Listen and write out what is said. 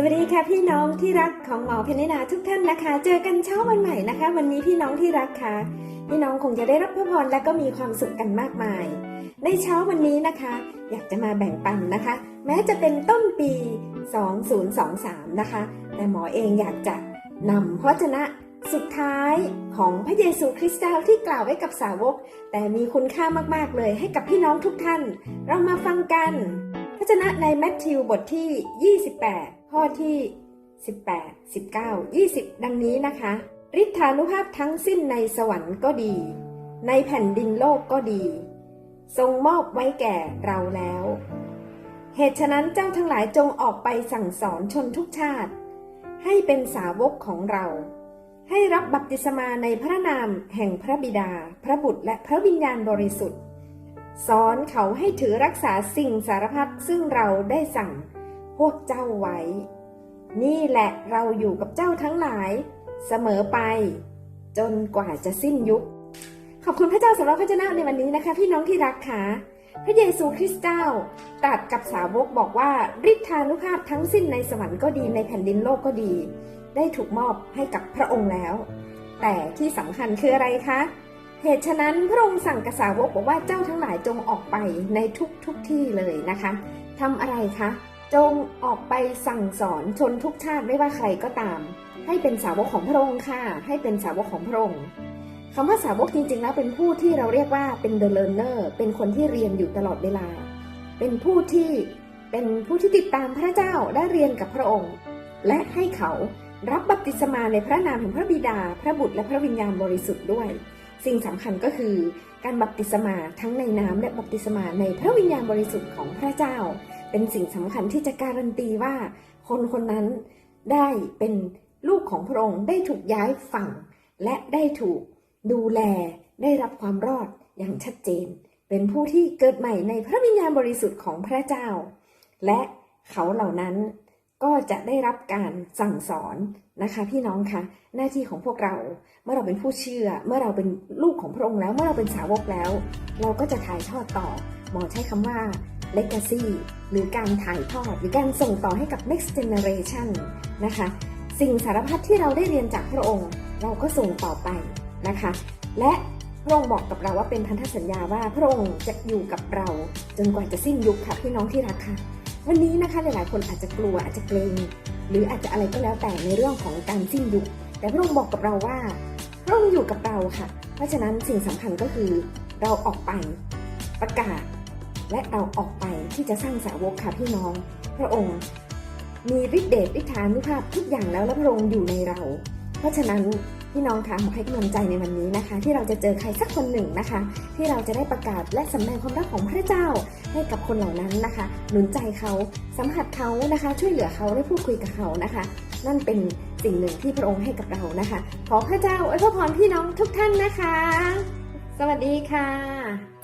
สวัสดีค่ะพี่น้องที่รักของหมอเพนนินาทุกท่านนะคะ เจอกันเช้าวันใหม่นะคะ วันนี้พี่น้องที่รักค่ะ พี่น้องคงจะได้รับพระพรและก็มีความสุขกันมากมาย ในเช้าวันนี้นะคะ อยากจะมาแบ่งปันนะคะ แม้จะเป็นต้นปี 2023 นะคะ แต่หมอเองอยากจะนำพระวจนะสุดท้ายของพระเยซูคริสต์เจ้าที่กล่าวไว้กับสาวก แต่มีคุณค่ามากๆเลยให้กับพี่น้องทุกท่าน เรามาฟังกันพระวจนะในแมทธิวบทที่ 28 ข้อที่ 18 19 20 ดังนี้นะคะ ฤทธานุภาพทั้งสิ้นในสวรรค์ก็ดี ในแผ่นดินโลกก็ดี ทรงมอบไว้แก่เราแล้ว เหตุฉะนั้นเจ้าทั้งหลายจงออกไปสั่งสอนชนทุกชาติ ให้เป็นสาวกของเรา ให้รับบัพติศมาในพระนามแห่งพระบิดา พระบุตรและพระวิญญาณบริสุทธิ์ สอนเขาให้ถือรักษาสิ่งสารพัดซึ่งเราได้สั่ง พวกเจ้าไว้ นี่แหละเราอยู่กับเจ้าทั้งหลาย เสมอไป จนกว่าจะสิ้นยุค ขอบคุณพระเจ้าสำหรับพระเจ้าในวันนี้นะคะ พี่น้องที่รักค่ะพระเยซูคริสต์เจ้าตรัสกับสาวกบอกว่าฤทธานุภาพทั้งสิ้นในสวรรค์ก็ดีในแผ่นดินโลกก็ดี ได้ถูกมอบให้กับพระองค์แล้ว แต่ที่สำคัญคืออะไรคะเหตุฉะนั้นพระองค์สั่งกบสาวกบอกว่าเจ้าทั้งหลายจงออกไปในทุกทุกที่เลยนะคะทำอะไรคะ จงออกไปสั่งสอนชนทุกชาติไม่ว่าใครก็ตาม ให้เป็นสาวกของพระองค์ค่ะ ให้เป็นสาวกของพระองค์คำว่าสาวกจริงๆ แล้วเป็นผู้ที่เราเรียกว่าเป็น the learner เป็นคนที่เรียนอยู่ตลอดเวลา เป็นผู้ที่เป็นผู้ที่ติดตามพระเจ้าและเรียนกับพระองค์ และให้เขารับบัพติศมาในพระนามแห่งพระบิดา พระบุตรและพระวิญญาณบริสุทธิ์ด้วย สิ่งสำคัญก็คือการบัพติศมาทั้งในน้ำและบัพติศมาในพระวิญญาณบริสุทธิ์ของพระเจ้า เป็นสิ่งสำคัญที่จะการันตีว่า คนคนนั้นได้เป็นลูกของพระองค์ได้ถูกย้ายฝั่ง และได้ถูกดูแลได้รับความรอดอย่างชัดเจน เป็นผู้ที่เกิดใหม่ในพระวิญญาณบริสุทธิ์ของพระเจ้า และเขาเหล่านั้นก็จะได้รับการสั่งสอนนะคะพี่น้องคะหน้าที่ของพวกเราเมื่อเราเป็นผู้เชื่อ เมื่อเราเป็นลูกของพระองค์แล้ว เมื่อเราเป็นสาวกแล้ว เราก็จะถ่ายทอดต่อ หมอใช้คำว่า legacy หรือการถ่ายทอด หรือการส่งต่อให้กับ next generation นะคะ สิ่งสารพัดที่เราได้เรียนจากพระองค์ เราก็ส่งต่อไปนะคะ และพระองค์บอกกับเราว่าเป็นพันธสัญญาว่าพระองค์จะอยู่กับเราจนกว่าจะสิ้นยุคค่ะพี่น้องที่รักค่ะ วันนี้นะคะหลายๆ คนอาจจะกลัวอาจจะเกรงหรืออาจจะอะไรก็แล้วแต่ในเรื่องของการสิ้นยุค แต่พระองค์บอกกับเราว่าพระองค์อยู่กับเราค่ะ เพราะฉะนั้นสิ่งสำคัญก็คือเราออกไปประกาศ และเราออกไปที่จะสร้างสาวกค่ะพี่น้อง พระองค์ มีฤทธิเดชฤทธานุภาพทุกอย่างแล้วและพระองค์อยู่ในเรา เพราะฉะนั้นพี่น้องคะหมอให้กำลังใจในวันนี้นะคะ ที่เราจะเจอใครสักคนหนึ่งนะคะ ที่เราจะได้ประกาศและสำแดงความรักของพระเจ้าให้กับคนเหล่านั้นนะคะ หนุนใจเขาสัมผัสเขานะคะ ช่วยเหลือเขาได้พูดคุยกับเขานะคะ นั่นเป็นสิ่งหนึ่งที่พระองค์ให้กับเรานะคะ ขอพระเจ้าอวยพรพี่น้องทุกท่านนะคะ สวัสดีค่ะ